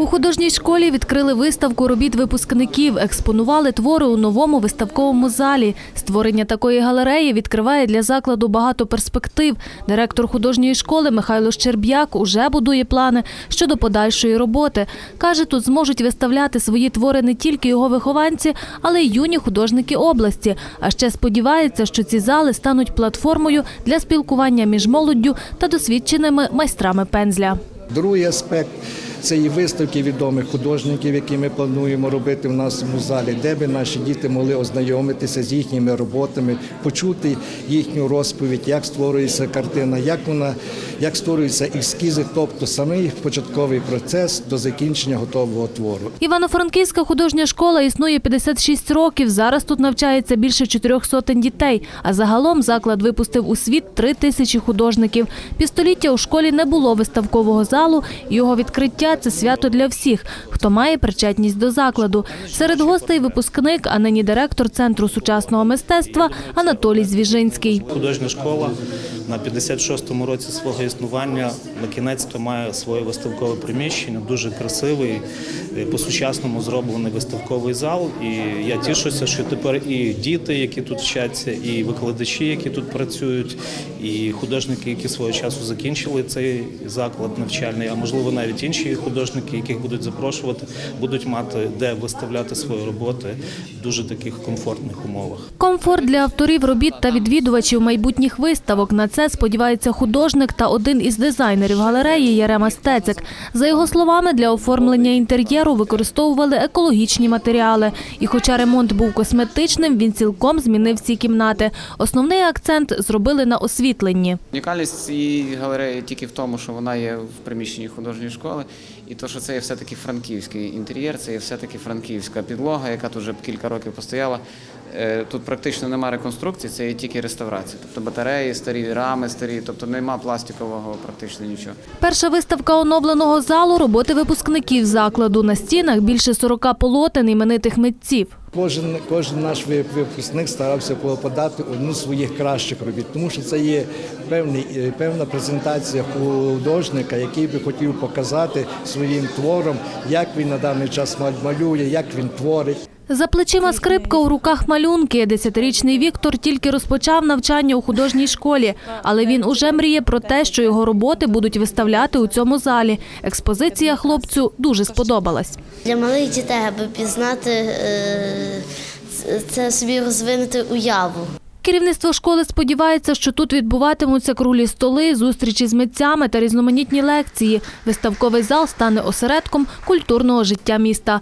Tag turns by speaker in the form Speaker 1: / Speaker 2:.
Speaker 1: У художній школі відкрили виставку робіт випускників, експонували твори у новому виставковому залі. Створення такої галереї відкриває для закладу багато перспектив. Директор художньої школи Михайло Щерб'як уже будує плани щодо подальшої роботи. Каже, тут зможуть виставляти свої твори не тільки його вихованці, але й юні художники області. А ще сподівається, що ці зали стануть платформою для спілкування між молоддю та досвідченими майстрами пензля.
Speaker 2: Другий аспект це і виставки відомих художників, які ми плануємо робити в нашому залі, де би наші діти могли ознайомитися з їхніми роботами, почути їхню розповідь, як створюється картина, як вона як створюються ескізи, тобто самий початковий процес до закінчення готового твору.
Speaker 1: Івано-Франківська художня школа існує 56 років. Зараз тут навчається більше чотирьох сотень дітей. А загалом заклад випустив у світ три тисячі художників. Півстоліття у школі не було виставкового залу. Його відкриття це свято для всіх, хто має причетність до закладу. Серед гостей випускник, а нині директор центру сучасного мистецтва Анатолій Звіжинський.
Speaker 3: Художня школа на 56-му році свого існування на кінець то має своє виставкове приміщення, дуже красивий, е, по-сучасному зроблений виставковий зал. І я тішуся, що тепер і діти, які тут вчаться, і викладачі, які тут працюють, і художники, які свого часу закінчили цей заклад навчальний, а можливо навіть інші художники, яких будуть запрошувати, будуть мати де виставляти свої роботи в дуже таких комфортних умовах.
Speaker 1: Комфорт для авторів робіт та відвідувачів майбутніх виставок. На це сподівається художник та один із дизайнерів галереї Ярема Стецик. За його словами, для оформлення інтер'єру використовували екологічні матеріали. І хоча ремонт був косметичним, він цілком змінив ці кімнати. Основний акцент зробили на освітленні.
Speaker 4: Унікальність цієї галереї тільки в тому, що вона є в приміщенні художньої школи, і то, що це є все-таки франківський інтер'єр, це є все-таки франківська підлога, яка тут вже кілька років постояла. Е, Тут практично немає реконструкції, це є тільки реставрація. Тобто батареї старі, рами старі, тобто нема пластикового практично нічого.
Speaker 1: Перша виставка оновленого залу роботи випускників закладу. На стінах більше 40 полотен іменитих митців.
Speaker 2: Кожен, кожен наш випускник старався подати одну з своїх кращих робіт, тому що це є певний, е, певна презентація художника, який би хотів показати своїм твором, як він на даний час малює, як він творить.
Speaker 1: За плечима скрипка у руках малюнки. Десятирічний Віктор тільки розпочав навчання у художній школі, але він уже мріє про те, що його роботи будуть виставляти у цьому залі. Експозиція хлопцю дуже сподобалась.
Speaker 5: Для малих дітей, аби пізнати е, це- це собі розвинути уяву.
Speaker 1: Керівництво школи сподівається, що тут відбуватимуться круглі столи, зустрічі з митцями та різноманітні лекції. Виставковий зал стане осередком культурного життя міста.